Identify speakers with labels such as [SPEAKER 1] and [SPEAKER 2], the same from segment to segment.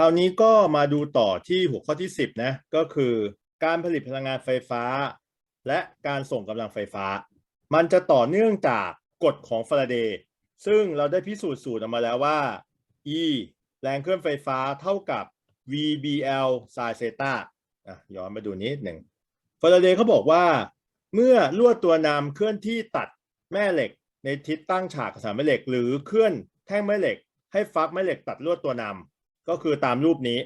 [SPEAKER 1] คราวนี้ก็มาดูต่อที่หัวข้อที่ 10 นะ ก็คือการผลิตพลังงานไฟฟ้า และการส่งกำลังไฟฟ้า มันจะต่อเนื่องจากกฎของฟาราเดย์ซึ่งเราได้พิสูจน์สูตรออกมาแล้วว่า E แรงเคลื่อนไฟฟ้าเท่ากับ VBL sin theta อะย้อนมาดูนิดหนึ่งฟาราเดย์เขาบอกว่า เมื่อลวดตัวนำเคลื่อนที่ตัดแม่เหล็ก ในทิศตั้งฉากกับสามแม่เหล็ก หรือเคลื่อนแท่งแม่เหล็ก ให้ฟักแม่เหล็กตัดลวดตัวนำ ก็คือตามรูปนี้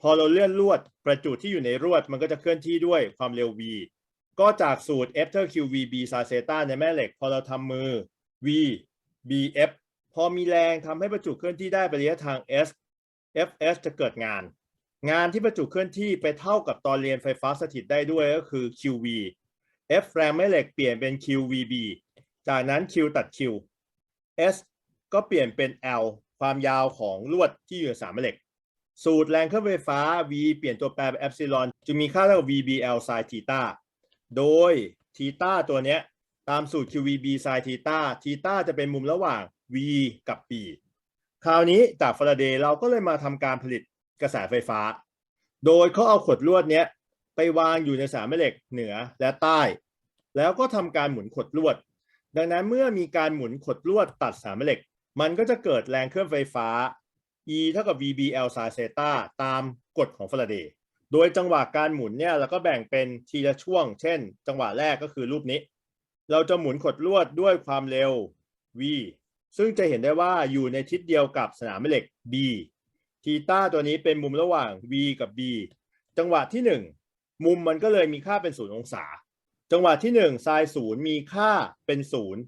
[SPEAKER 1] พอเราเลื่อนลวดประจุที่อยู่ในลวดมันก็จะเคลื่อนที่ด้วยความเร็ว v ก็จากสูตร f เท่า q v b sin theta ในแม่เหล็ก พอเราทำมือ v b f พอมีแรงทำให้ประจุเคลื่อนที่ได้ไประยะทาง s f s จะเกิดงาน งานที่ประจุเคลื่อนที่ไปเท่ากับตอนเรียนไฟฟ้าสถิตได้ด้วยก็คือ qv f แรงแม่เหล็กเปลี่ยนเป็น qvb จากนั้น q ตัด q s ก็เปลี่ยนเป็น l ความยาวของลวดที่อยู่ในสามแม่เหล็ก สูตรแรงเคลื่อนไฟฟ้า v เปลี่ยนตัวแปรเป็นเอ s ซิลอนจึงมีค่าเท่ากับ vbl sin theta โดย theta ตัวเนี้ยตามสูตร qvb sin theta theta จะเป็นมุมระหว่าง v กับ b คราวนี้จากฟาราเดย์เราก็เลยมาทำการผลิตกระแสไฟฟ้า โดยเขาเอาขดลวดเนี้ยไปวางอยู่ในสามแม่เหล็กเหนือและใต้ แล้วก็ทำการหมุนขดลวด ดังนั้นเมื่อมีการหมุนขดลวดตัดสามแม่เหล็ก มันก็จะเกิดแรงเคลื่อนไฟฟ้า E เท่ากับ VBL sin theta ตามกฎของฟาราเดย์ โดยจังหวะการหมุนเนี่ยเราก็แบ่งเป็นทีละช่วง เช่น จังหวะแรกก็คือรูปนี้ เราจะหมุนขดลวดด้วยความเร็ว v ซึ่งจะเห็นได้ว่าอยู่ในทิศเดียวกับสนามแม่เหล็ก b ทีต้าตัวนี้เป็นมุมระหว่าง v กับ b จังหวะที่ 1 มุมมันก็เลยมีค่าเป็นศูนย์องศา จังหวะที่1 sin ศูนย์มีค่าเป็นศูนย์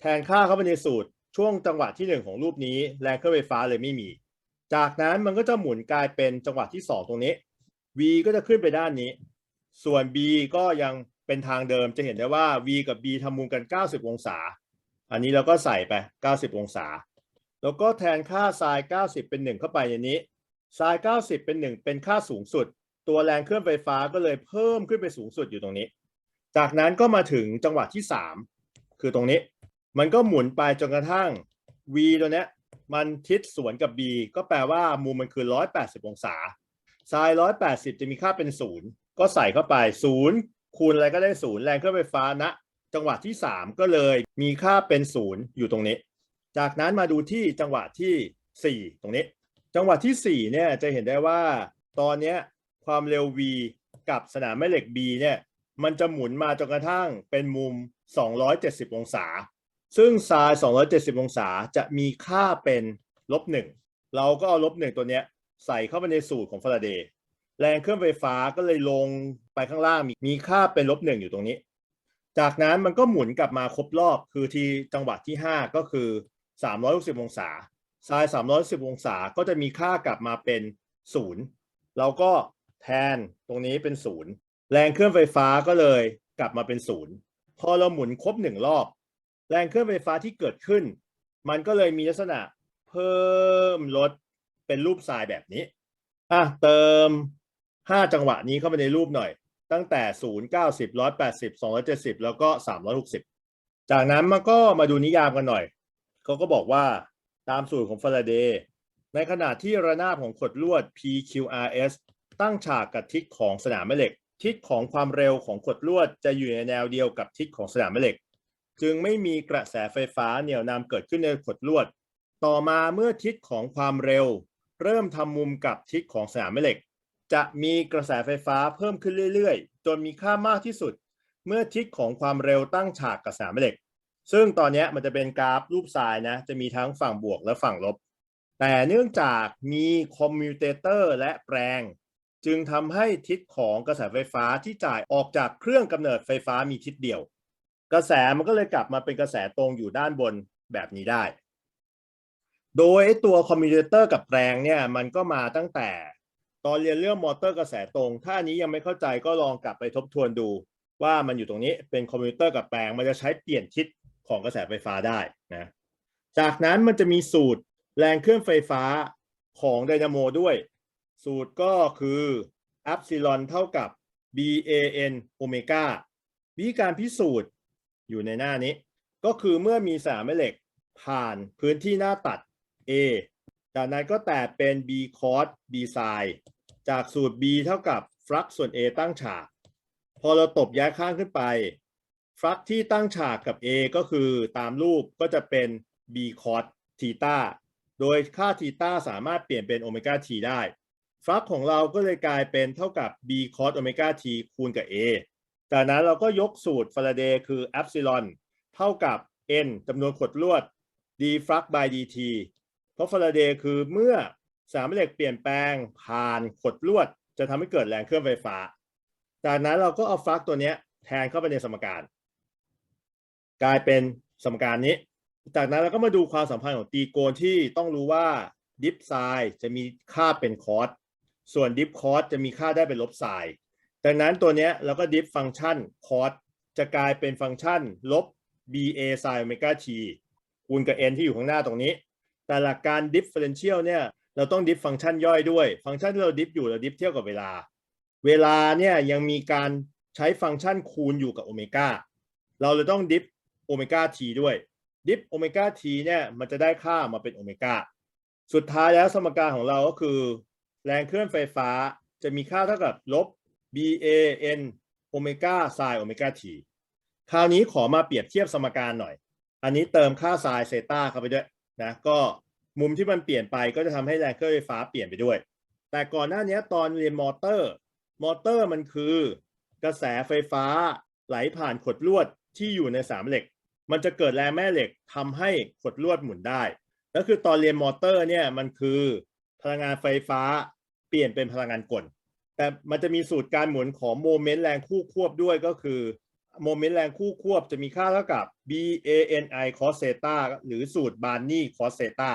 [SPEAKER 1] แทนค่าเข้าไปในสูตร ช่วงจังหวะที่ 1 ของรูปนี้แรงเคลื่อนไฟฟ้าเลยไม่มี จากนั้นมันก็จะหมุนกลายเป็นจังหวะที่ 2 ตรงนี้ v ก็จะขึ้นไปด้านนี้ ส่วน b ก็ยังเป็นทางเดิมจะเห็นได้ว่า v กับ b ทำมุมกัน 90 องศา อันนี้เราก็ใส่ไป 90 องศา แล้วก็แทนค่า sin 90 เป็น 1 เข้าไปในนี้ sin 90 เป็น 1 เป็นค่าสูงสุด ตัวแรงเคลื่อนไฟฟ้าก็เลยเพิ่มขึ้นไปสูงสุดอยู่ตรงนี้ จากนั้นก็มาถึงจังหวะที่ 3 คือตรงนี้ มันก็หมุนไปจนกระทั่ง v ตัวเนี้ยมันทิศสวนกับ b ก็แปลว่ามุมมันคือ 180 องศา sin 180 จะมีค่าเป็น 0 ก็ใส่เข้าไป 0 คูณอะไรก็ได้ 0 แรงเคลื่อนไฟฟ้าณจังหวะที่ 3 ก็เลยมีค่าเป็น 0 อยู่ตรงนี้ จากนั้นมาดูที่จังหวะที่ 4 ตรงนี้ จังหวะที่ 4 เนี่ยจะเห็นได้ว่า ตอนเนี้ยความเร็ว v กับสนามแม่เหล็ก b เนี่ย มันจะหมุนมาจนกระทั่งเป็นมุม 270 องศา ซึ่ง sin 270 องศาจะมีค่าเป็นลบ1เราก็เอาลบ1ตัวเนี้ยใส่เข้าไปในสูตรของฟาราเดย์แรงเคลื่อนไฟฟ้าก็เลยลงไปข้างล่างมีมีค่าเป็นลบ1อยู่ตรงนี้ จากนั้นมันก็หมุนกลับมาครบรอบคือที่จังหวะที่ 5 ก็คือ 360 องศา sin 310 องศาก็จะมีค่ากลับมาเป็น 0 เราก็แทนตรงนี้เป็น 0 แรงเคลื่อนไฟฟ้าก็เลยกลับมาเป็น 0 พอเราหมุนครบ 1 รอบ แรงเคลื่อนไฟฟ้าที่เกิดขึ้น มันก็เลยมีลักษณะเพิ่มลดเป็นรูปทรายแบบนี้อะเติม 5 จังหวะนี้เข้าไปในรูปหน่อย ตั้งแต่ 0 90 180 270 แล้วก็ 360 จากนั้นมันก็มาดูนิยามกันหน่อย เขาก็บอกว่าตามสูตรของฟาราเดย์ในขณะที่ระนาบของขดลวด PQRS ตั้งฉากกับทิศของสนามแม่เหล็ก ทิศของความเร็วของขดลวดจะอยู่ในแนวเดียวกับทิศของสนามแม่เหล็ก จึงไม่มีกระแสไฟฟ้าเหนี่ยวนำเกิดขึ้นในขดลวด ต่อมาเมื่อทิศของความเร็ว เริ่มทำมุมกับทิศของสนามแม่เหล็ก จะมีกระแสไฟฟ้าเพิ่มขึ้นเรื่อยๆ จนมีค่ามากที่สุด เมื่อทิศของความเร็วตั้งฉากกับสนามแม่เหล็ก ซึ่งตอนนี้มันจะเป็นกราฟรูปทรายนะ จะมีทั้งฝั่งบวกและฝั่งลบ แต่เนื่องจากมีคอมมิวเตเตอร์และแปลงจึงทำให้ทิศของกระแสไฟฟ้าที่จ่ายออกจากเครื่องกำเนิดไฟฟ้ามีทิศเดียว กระแสมันก็เลยกลับมาเป็นกระแสตรงอยู่ด้านบนแบบนี้ได้ โดยไอ้ตัวคอมมิวเตอร์กับแปลงเนี่ยมันก็มาตั้งแต่ตอนเรียนเรื่องมอเตอร์กระแสตรง ถ้าอันนี้ยังไม่เข้าใจก็ลองกลับไปทบทวนดู ว่ามันอยู่ตรงนี้เป็นคอมพิวเตอร์กับแปลง มันจะใช้เปลี่ยนทิศของกระแสไฟฟ้าได้นะจากนั้นมันจะมีสูตรแรงเคลื่อนไฟฟ้าของไดนาโมด้วย สูตรก็คืออัพซิลอนเท่ากับ BAN โอเมกาวิธีการพิสูจน์ อยู่ในหน้านี้ ก็คือเมื่อมีสนามแม่เหล็กผ่านพื้นที่หน้าตัด A จากนั้นก็แตกเป็น b cos b sin จากสูตร b เท่ากับฟลักส่วน a ตั้งฉาก พอเราตบย้ายข้างขึ้นไปฟลักที่ตั้งฉากกับ a ก็คือตามรูปก็จะเป็น b cos ทีตาโดยค่าทีตาสามารถเปลี่ยนเป็นโอเมก้า t ได้ฟลักของเราก็เลยกลายเป็นเท่ากับ b cos โอเมก้า t คูณกับ a จากนั้นเราก็ยกสูตรฟาราเดย์คือ epsilon เท่ากับ n จำนวนขดลวด d flux by dt เพราะฟาราเดย์คือเมื่อสามแม่เหล็กเปลี่ยนแปลงผ่านขดลวด จะทำให้เกิดแรงเคลื่อนไฟฟ้า จากนั้นเราก็เอาฟลักตัวนี้แทนเข้าไปในสมการ กลายเป็นสมการนี้ จากนั้นเราก็มาดูความสัมพันธ์ของตีโกณที่ต้องรู้ว่าดิฟไซจะมีค่าเป็นคอสส่วนดิฟคอสจะมีค่าได้เป็นลบไซ ดังนั้นตัวเนี้ยเราก็ดิฟฟังก์ชันคอสจะกลายเป็นฟังก์ชันลบ ba sin omega t คูณกับ n ที่อยู่ข้างหน้าตรงนี้ แต่หลักการ differential เนี่ยเราต้องดิฟฟังก์ชันย่อยด้วย ฟังก์ชันที่เราดิฟอยู่เราดิฟเทียบกับเวลา เวลาเนี่ยยังมีการใช้ฟังก์ชันคูณอยู่กับโอเมก้าเราเลยต้องดิฟโอเมก้า t ด้วย ดิฟโอเมก้า t เนี่ยมันจะได้ค่ามาเป็นโอเมก้าสุดท้ายแล้วสมการของเราก็คือ แรงเคลื่อนไฟฟ้าจะมีค่าเท่ากับลบ ban โอเมก้า sin โอเมก้า t คราวนี้ขอมาเปรียบเทียบสมการหน่อย อันนี้เติมค่า sin เซต้าเข้าไปด้วยนะก็มุมที่มันเปลี่ยนไปก็จะทำให้แรงเคลื่อนไฟฟ้าเปลี่ยนไปด้วย แต่ก่อนหน้านี้ตอนเรียนมอเตอร์ มอเตอร์มันคือกระแสไฟฟ้าไหลผ่านขดลวดที่อยู่ในสามเหล็ก มันจะเกิดแรงแม่เหล็กทำให้ขดลวดหมุนได้แล้วคือตอนเรียนมอเตอร์เนี่ยมันคือพลังงานไฟฟ้าเปลี่ยนเป็นพลังงานกล แต่มันจะมีสูตรการหมุนของโมเมนต์แรงคู่ควบด้วยก็คือโมเมนต์แรงคู่ควบจะมีค่าเท่ากับ b a n i cos เซตาหรือสูตรบานนี่ cos เซตา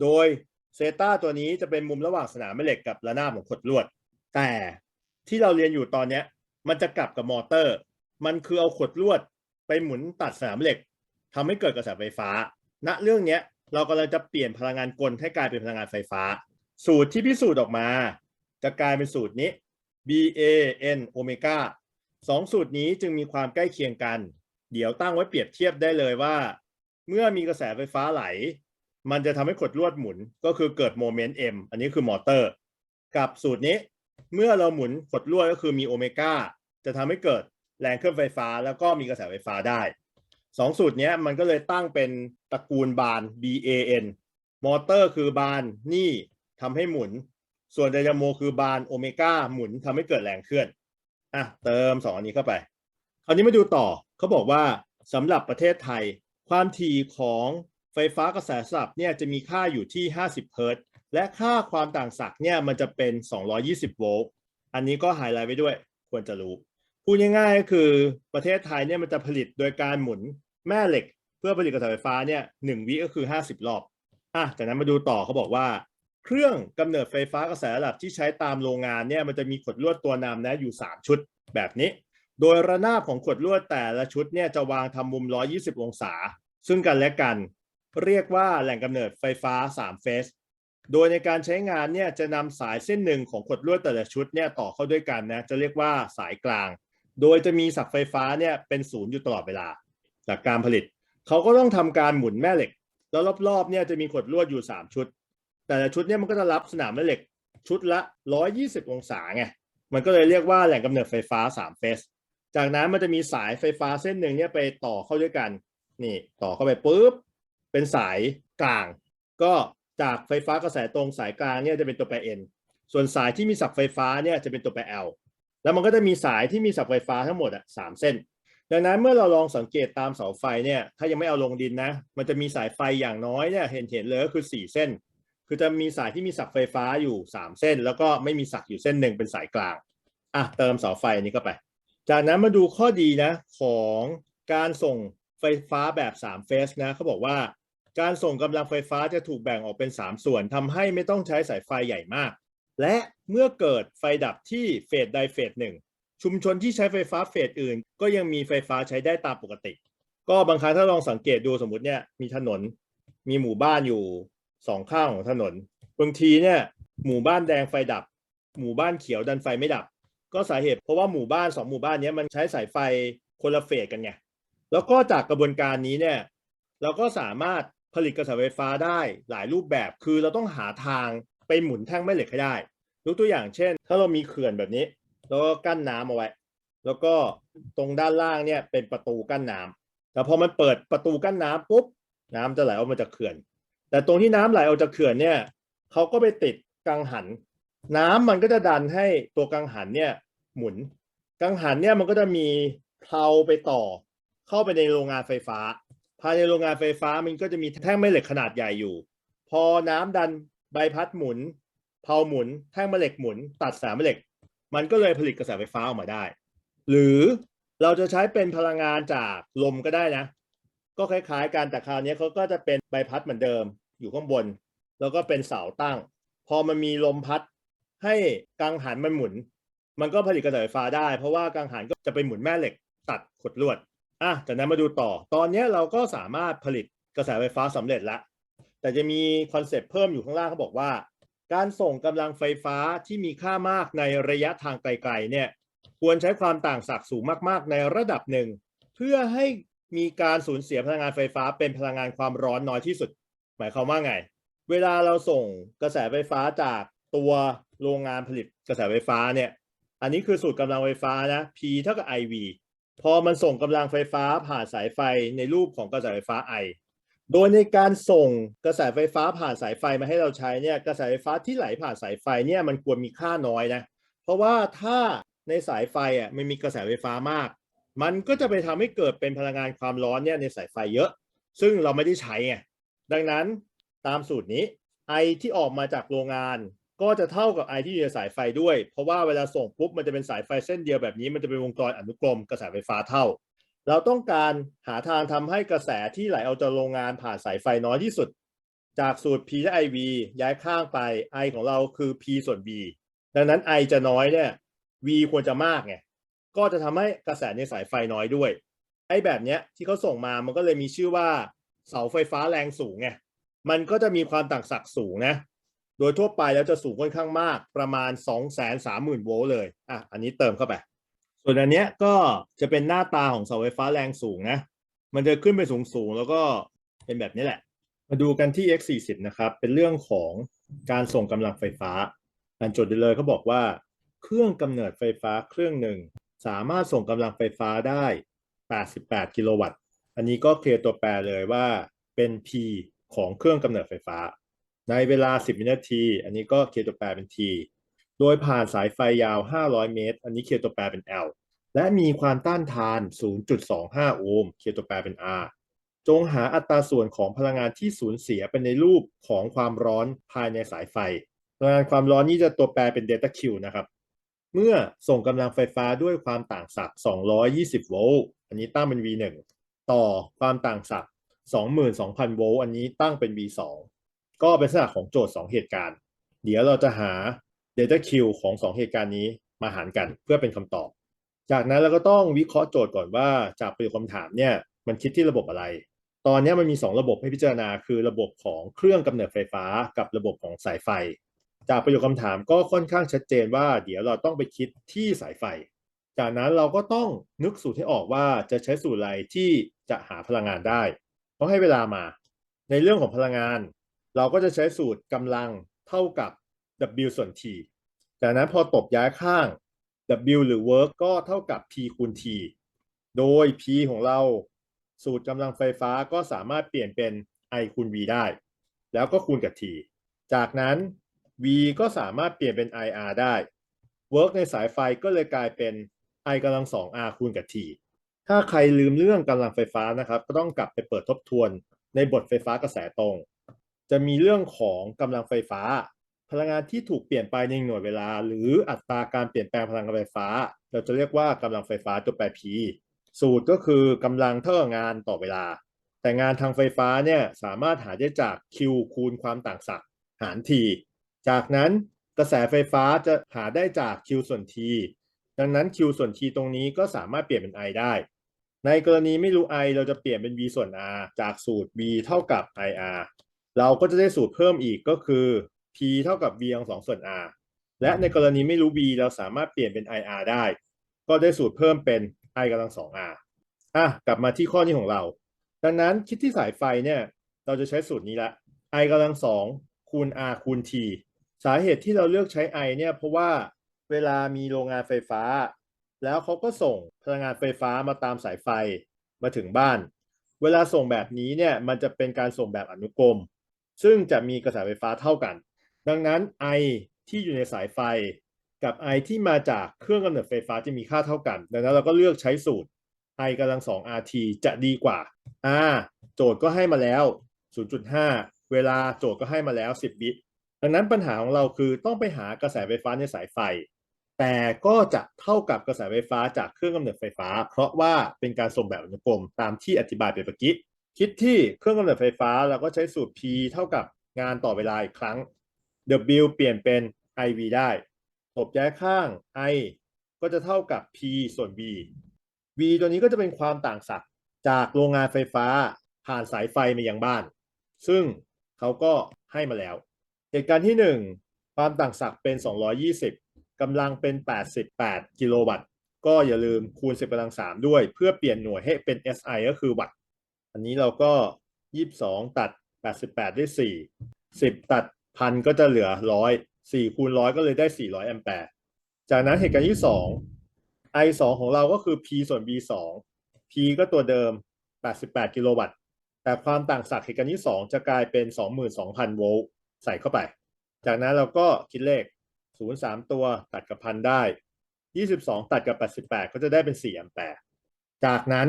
[SPEAKER 1] โดยเซตาตัวนี้จะเป็นมุมระหว่างสนามแม่เหล็กกับระนาบของขดลวด แต่ที่เราเรียนอยู่ตอนนี้มันจะกลับกับมอเตอร์ มันคือเอาขดลวดไปหมุนตัดสนามเหล็กทำให้เกิดกระแสไฟฟ้า ณเรื่องเนี้ยเรากำลังจะเปลี่ยนพลังงานกลให้กลายเป็นพลังงานไฟฟ้า สูตรที่พิสูจน์ออกมา จะกลายเป็นสูตรนี้ b a n โอเมก้าสองสูตรนี้จึงมีความใกล้เคียงกัน เดี๋ยวตั้งไว้เปรียบเทียบได้เลยว่า เมื่อมีกระแสไฟฟ้าไหล มันจะทำให้ขดลวดหมุนก็คือเกิดโมเมนต์ m อันนี้คือมอเตอร์ กับสูตรนี้ เมื่อเราหมุนขดลวดก็คือมีโอเมก้าจะทำให้เกิดแรงเคลื่อนไฟฟ้าแล้วก็มีกระแสไฟฟ้าได้สองสูตรนี้มันก็เลยตั้งเป็นตระกูลบาน BAN มอเตอร์คือบานนี่ทำให้หมุน ส่วนไดนาโมคือบานโอเมก้าหมุนทำให้เกิดแรงเคลื่อนอะเติมสองอันนี้เข้าไป คราวนี้มาดูต่อเขาบอกว่าสำหรับประเทศไทย ความถี่ของไฟฟ้ากระแสสลับเนี่ยจะมีค่าอยู่ที่ 50 เฮิรตซ์และค่าความต่างศักย์เนี่ยมันจะเป็น 220 โวลต์อันนี้ก็ไฮไลท์ไว้ด้วยควรจะรู้ พูดง่ายๆก็คือประเทศไทยเนี่ยมันจะผลิตโดยการหมุนแม่เหล็ก เพื่อผลิตกระแสไฟฟ้าเนี่ยหนึ่งวิก็คือ 50 รอบอะจากนั้นมาดูต่อเขาบอกว่า เครื่องกำเนิดไฟฟ้ากระแสระดับที่ใช้ตามโรงงานเนี่ยมันจะมีขดลวดตัวนำนะอยู่ 3 ชุดแบบนี้ โดยระนาบของขดลวดแต่ละชุดเนี่ยจะวางทำมุม 120 องศา ซึ่งกันและกัน เรียกว่าแหล่งกำเนิดไฟฟ้า 3 เฟส โดยในการใช้งานเนี่ยจะนำสายเส้นหนึ่งของขดลวดแต่ละชุดเนี่ยต่อเข้าด้วยกันนะจะเรียกว่าสายกลาง โดยจะมีศักย์ไฟฟ้าเนี่ยเป็นศูนย์อยู่ตลอดเวลา จากการผลิต เขาก็ต้องทำการหมุนแม่เหล็ก แล้วรอบๆเนี่ยจะมีขดลวดอยู่ 3 ชุด แต่ละชุดเนี่ยมันก็จะรับสนามแม่เหล็กชุดละ 120 องศาไง มันก็เลยเรียกว่าแหล่งกำเนิดไฟฟ้า 3 เฟส จากนั้นมันจะมีสายไฟฟ้าเส้นหนึ่งเนี่ยไปต่อเข้าด้วยกัน นี่ต่อเข้าไปปุ๊บ เป็นสายกลาง ก็จากไฟฟ้ากระแสตรงสายกลางเนี่ยจะเป็นตัวแปร N ส่วนสายที่มีศักย์ไฟฟ้าเนี่ยจะเป็นตัวแปร L แล้วมันก็จะมีสายที่มีศักย์ไฟฟ้าทั้งหมดอะสามเส้น ดังนั้นเมื่อเราลองสังเกตตามเสาไฟเนี่ย ถ้ายังไม่เอาลงดินนะ มันจะมีสายไฟอย่างน้อยเนี่ยเห็นเห็นเลยก็คือ 4 เส้น คือจะมีสายที่มีศักไฟฟ้าอยู่3เส้น แล้วก็ไม่มีศักอยู่เส้นหนึ่งเป็นสายกลางอะเติมเสาไฟนี้เข้าไป จากนั้นมาดูข้อดีนะของการส่งไฟฟ้าแบบ3เฟสนะเขาบอกว่าการส่งกำลังไฟฟ้าจะถูกแบ่งออกเป็น 3 ส่วนทำให้ไม่ต้องใช้สายไฟใหญ่มาก และเมื่อเกิดไฟดับที่เฟสใดเฟสหนึ่งชุมชนที่ใช้ไฟฟ้าเฟสอื่น ก็ยังมีไฟฟ้าใช้ได้ตามปกติ ก็บางครั้งถ้าลองสังเกตดูสมมติเนี่ยมีถนนมีหมู่บ้านอยู่ สองข้างของถนน บางทีเนี่ยหมู่บ้านแดงไฟดับ หมู่บ้านเขียวดันไฟไม่ดับ ก็สาเหตุเพราะว่าหมู่บ้านสองหมู่บ้านนี้มันใช้สายไฟคนละเฟสกันไงแล้วก็จากกระบวนการนี้เนี่ยเราก็สามารถผลิตกระแสไฟฟ้าได้หลายรูปแบบ คือเราต้องหาทางไปหมุนแท่งแม่เหล็กให้ได้ยกตัวอย่างเช่น ถ้าเรามีเขื่อนแบบนี้ แล้วก็กั้นน้ำเอาไว้ แล้วก็ตรงด้านล่างเนี่ยเป็นประตูกั้นน้ำแต่พอมันเปิดประตูกั้นน้ำปุ๊บน้ำจะไหลออกมาจากเขื่อน แต่ตรงที่น้ำไหลออกจากเขื่อนเนี่ยเขาก็ไปติดกังหัน น้ำมันก็จะดันให้ตัวกังหันเนี่ยหมุน กังหันเนี่ยมันก็จะมีเพลาไปต่อ เข้าไปในโรงงานไฟฟ้า ภายในโรงงานไฟฟ้ามันก็จะมีแท่งแม่เหล็กขนาดใหญ่อยู่ พอน้ำดันใบพัดหมุน เพลาหมุน แท่งแม่เหล็กหมุน ตัดสายแม่เหล็ก มันก็เลยผลิตกระแสไฟฟ้าออกมาได้ หรือเราจะใช้เป็นพลังงานจากลมก็ได้นะ ก็คล้ายๆกันแต่คราวนี้เขาก็จะเป็นใบพัดเหมือนเดิม อยู่ข้างบน แล้วก็เป็นเสาตั้ง พอมันมีลมพัดให้กังหันมันหมุน มันก็ผลิตกระแสไฟฟ้าได้ เพราะว่ากังหันก็จะไปหมุนแม่เหล็กตัดขดลวดอะจากนั้นมาดูต่อ ตอนนี้เราก็สามารถผลิตกระแสไฟฟ้าสำเร็จแล้วแต่จะมีคอนเซปต์เพิ่มอยู่ข้างล่างเขาบอกว่า การส่งกำลังไฟฟ้าที่มีค่ามากในระยะทางไกลๆเนี่ยควรใช้ความต่างศักย์สูงมากๆ ในระดับหนึ่ง เพื่อให้ มีการสูญเสียพลังงานไฟฟ้าเป็นพลังงานความร้อนน้อยที่สุด หมายความว่าไง เวลาเราส่งกระแสไฟฟ้าจากตัวโรงงานผลิตกระแสไฟฟ้าเนี่ย อันนี้คือสูตรกำลังไฟฟ้านะ P เท่ากับ IV พอมันส่งกำลังไฟฟ้าผ่านสายไฟในรูปของกระแสไฟฟ้า I โดยในการส่งกระแสไฟฟ้าผ่านสายไฟมาให้เราใช้เนี่ยกระแสไฟฟ้าที่ไหลผ่านสายไฟเนี่ยมันควรมีค่าน้อยนะ เพราะว่าถ้าในสายไฟอะมันมีกระแสไฟฟ้ามาก มันก็จะไปทำให้เกิดเป็นพลังงานความร้อนเนี่ยในสายไฟเยอะ ซึ่งเราไม่ได้ใช้ไงดังนั้นตามสูตรนี้ไอที่ออกมาจากโรงงานก็จะเท่ากับไอที่อยู่ในสายไฟด้วย เพราะว่าเวลาส่งปุ๊บมันจะเป็นสายไฟเส้นเดียวแบบนี้ มันจะเป็นวงจรอนุกรมกระแสไฟฟ้าเท่า เราต้องการหาทางทำให้กระแสที่ไหลออกจากโรงงานผ่านสายไฟน้อยที่สุด จากสูตร P และ IV ย้ายข้างไป I ของเราคือ P ส่วน V ดังนั้น I จะน้อยเนี่ย V ควรจะมากไง ก็จะทำให้กระแสในสายไฟน้อยด้วย ไอ้แบบเนี้ยที่เขาส่งมามันก็เลยมีชื่อว่า เสาไฟฟ้าแรงสูงไงมันก็จะมีความต่างศักย์สูงนะ โดยทั่วไปแล้วจะสูงค่อนข้างมากประมาณ 2 3 0 0 0 0 โวลต์เลย อะ อันนี้เติมเข้าไป ส่วนอันเนี้ยก็จะเป็นหน้าตาของเสาไฟฟ้าแรงสูงนะ มันจะขึ้นไปสูงสูงแล้วก็เป็นแบบนี้แหละ มาดูกันที่ x 4 0 นะครับ เป็นเรื่องของการส่งกำลังไฟฟ้าอันจดได้เลยเขาบอกว่า เครื่องกำเนิดไฟฟ้าเครื่องหนึ่ง สามารถส่งกำลังไฟฟ้าได้ 88 กิโลวัตต์ อันนี้ก็เคลียร์ตัวแปรเลยว่าเป็น P ของเครื่องกำเนิดไฟฟ้า ในเวลา 10 วินาที อันนี้ก็เคลียร์ตัวแปรเป็น T โดยผ่านสายไฟยาว 500 เมตร อันนี้เคลียร์ตัวแปรเป็น L และมีความต้านทาน 0.25 โอห์ม เคลียร์ตัวแปรเป็น R จงหาอัตราส่วนของพลังงานที่สูญเสียเป็นในรูปของความร้อนภายในสายไฟ พลังงานความร้อนนี้จะตัวแปรเป็นเดลต้า Q นะครับ เมื่อส่งกำลังไฟฟ้าด้วยความต่างศักย์220 โวลต์ อันนี้ตั้งเป็น V1 ต่อความต่างศักย์22,000 โวลต์ อันนี้ตั้งเป็น V2 ก็เป็นลักษณะของโจทย์ 2 เหตุการณ์ เดี๋ยวเราจะหา Delta Q ของ 2 เหตุการณ์นี้มาหารกันเพื่อเป็นคำตอบ จากนั้นเราก็ต้องวิเคราะห์โจทย์ก่อนว่าจากประโยคคำถามเนี่ยมันคิดที่ระบบอะไร ตอนนี้มันมี 2 ระบบให้พิจารณาคือระบบของเครื่องกำเนิดไฟฟ้ากับระบบของสายไฟ จากประโยคคำถามก็ค่อนข้างชัดเจนว่า เดี๋ยวเราต้องไปคิดที่สายไฟ จากนั้นเราก็ต้องนึกสูตรให้ออกว่าจะใช้สูตรอะไรที่จะหาพลังงานได้ต้องให้เวลามา ในเรื่องของพลังงาน เราก็จะใช้สูตรกำลังเท่ากับ W ส่วน T จากนั้นพอตบย้ายข้าง W หรือ work ก็เท่ากับ P คูณ T โดย P ของเรา สูตรกำลังไฟฟ้าก็สามารถเปลี่ยนเป็น I คูณ V ได้ แล้วก็คูณกับ T จากนั้น V ก็สามารถเปลี่ยนเป็น IR ได้ work ในสายไฟก็เลยกลายเป็น I กำลัง 2R คูณกับ T ถ้าใครลืมเรื่องกำลังไฟฟ้านะครับ ก็ต้องกลับไปเปิดทบทวนในบทไฟฟ้ากระแสตรง จะมีเรื่องของกำลังไฟฟ้า พลังงานที่ถูกเปลี่ยนไปในหน่วยเวลา หรืออัตราการเปลี่ยนแปลงพลังงานไฟฟ้า เราจะเรียกว่ากำลังไฟฟ้าตัวแปร P สูตรก็คือกำลังเท่ากับงานต่อเวลา แต่งานทางไฟฟ้าเนี่ยสามารถหาได้จาก Q คูณความต่างศักย์หาร T จากนั้นกระแสไฟฟ้าจะหาได้จาก Q ส่วน T ดังนั้น Q ส่วน T ตรงนี้ก็สามารถเปลี่ยนเป็น I ได้ ในกรณีไม่รู้ I เราจะเปลี่ยนเป็น V ส่วน R จากสูตร V เท่ากับ IR เราก็จะได้สูตรเพิ่มอีกก็คือ P เท่ากับ V กำลังสองส่วน R และในกรณีไม่รู้ V เราสามารถเปลี่ยนเป็น IR ได้ ก็ได้สูตรเพิ่มเป็น I กำลังสอง R อะกลับมาที่ข้อนี้ของเรา ดังนั้นคิดที่สายไฟเนี่ยเเราจะใช้สูตรนี้ละ i กำลังสองคูณ r คูณ t สาเหตุที่เราเลือกใช้ i เนี่ยเพราะว่าเวลามีโรงงานไฟฟ้า แล้วเขาก็ส่งพลังงานไฟฟ้ามาตามสายไฟมาถึงบ้าน เวลาส่งแบบนี้เนี่ยมันจะเป็นการส่งแบบอนุกรม ซึ่งจะมีกระแสไฟฟ้าเท่ากัน ดังนั้น I ที่อยู่ในสายไฟกับ I ที่มาจากเครื่องกำเนิดไฟฟ้าจะมีค่าเท่ากัน ดังนั้นเราก็เลือกใช้สูตร I กำลังสอง RT จะดีกว่า R โจทย์ก็ให้มาแล้ว 0.5 เวลาโจทย์ก็ให้มาแล้ว 10บิต ดังนั้นปัญหาของเราคือต้องไปหากระแสไฟฟ้าในสายไฟ แต่ก็จะเท่ากับกระแสไฟฟ้าจากเครื่องกำเนิดไฟฟ้า เพราะว่าเป็นการส่งแบบอนุกรมตามที่อธิบายไปเมื่อกี้คิดที่เครื่องกำเนิดไฟฟ้าเราก็ใช้สูตร P เท่ากับงานต่อเวลาอีกครั้ง W เปลี่ยนเป็น IV ได้ตบย้ายข้าง I ก็จะเท่ากับ P ส่วน V V ตัวนี้ก็จะเป็นความต่างศักย์จากโรงงานไฟฟ้าผ่านสายไฟมายังบ้าน ซึ่งเขาก็ให้มาแล้ว เหตุการณ์ที่ 1 ความต่างศักย์เป็น 220กำลังเป็น 88 กิโลวัตต์ ก็อย่าลืมคูณ 10กำลัง 3 ด้วย เพื่อเปลี่ยนหน่วยให้เป็น SI ก็คือวัตต์ อันนี้เราก็ 22 ตัด 88 ได้ 4 10 ตัดพันก็จะเหลือ 100 4คูณ100 ก็เลยได้ 400 แอมแปร์ จากนั้นเหตุการณ์ที่ 2 I 2ของเราก็คือ P ส่วน B 2 P ก็ตัวเดิม 88 กิโลวัตต์ แต่ความต่างศักย์เหตุการณ์ที่ 2 จะกลายเป็น 22,000 โวลต์ ใส่เข้าไป จากนั้นเราก็คิดเลข 0 3 ตัวตัดกับพันได้ 22 ตัดกับ 88 ก็จะได้เป็น4แอมแปร์จากนั้น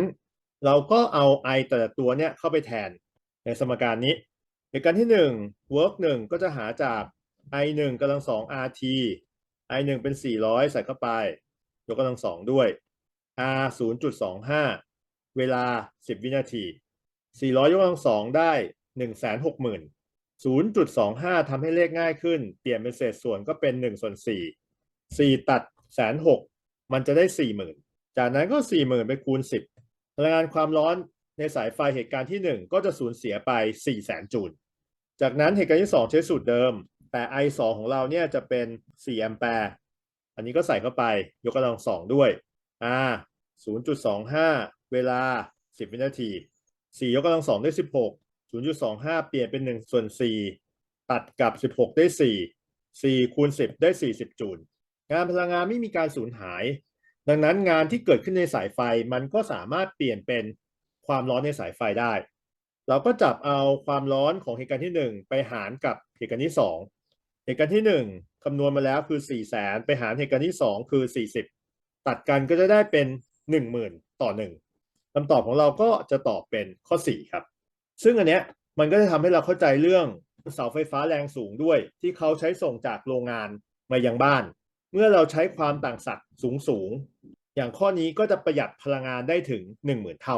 [SPEAKER 1] เราก็เอา I แต่ละตัวเนี่ยเข้าไปแทนในสมการนี้เหตุการณ์ที่ 1 work 1 ก็จะหาจาก I 1กำลัง2 RT I 1เป็น 400 ใส่เข้าไป ยกกำลัง 2 ด้วย R 0.25 เวลา 10 วินาที 400 ยกกำลัง 2 ได้ 160,000 0.25ทำให้เลขง่ายขึ้น เปลี่ยนเป็นเศษส่วนก็เป็น1ส่วน4 4 ตัดแสนหกมันจะได้ 40,000 จากนั้นก็ 40,000 ไปคูณ 10พลังงานความร้อนในสายไฟเหตุการณ์ที่ 1 ก็จะสูญเสียไป 400,000 จูล จากนั้นเหตุการณ์ที่ 2 ใช้สูตรเดิม แต่ I 2ของเราเนี่ยจะเป็น 4 แอมแปร์ อันนี้ก็ใส่เข้าไป ยกกำลัง 2 ด้วย R 0.25 เวลา 10 วินาที 4 ยกกำลัง 2 ได้ 16 0.25เปลี่ยนเป็น1ส่วน4ตัดกับ16ได้4 4คูณ10ได้40จูลงานพลังงานไม่มีการสูญหาย ดังนั้นงานที่เกิดขึ้นในสายไฟมันก็สามารถเปลี่ยนเป็นความร้อนในสายไฟได้ เราก็จับเอาความร้อนของเหตุการณ์ที่ 1 ไปหารกับเหตุการณ์ที่ 2 เหตุการณ์ที่ 1คำนวณมาแล้วคือ 4 0 0แสนไปหารเหตุการณ์ที่ 2 คือ 40 ตัดกันก็จะได้เป็น 10,000 ต่อ 1คำตอบของเราก็จะตอบเป็นข้อ 4 ครับ ซึ่งอันเนี้ยมันก็จะทำให้เราเข้าใจเรื่องเสาไฟฟ้าแรงสูงด้วย ที่เขาใช้ส่งจากโรงงานมายังบ้าน เมื่อเราใช้ความต่างศักย์สูงสูงอย่างข้อนี้ก็จะประหยัดพลังงานได้ถึง 10,000 เท่า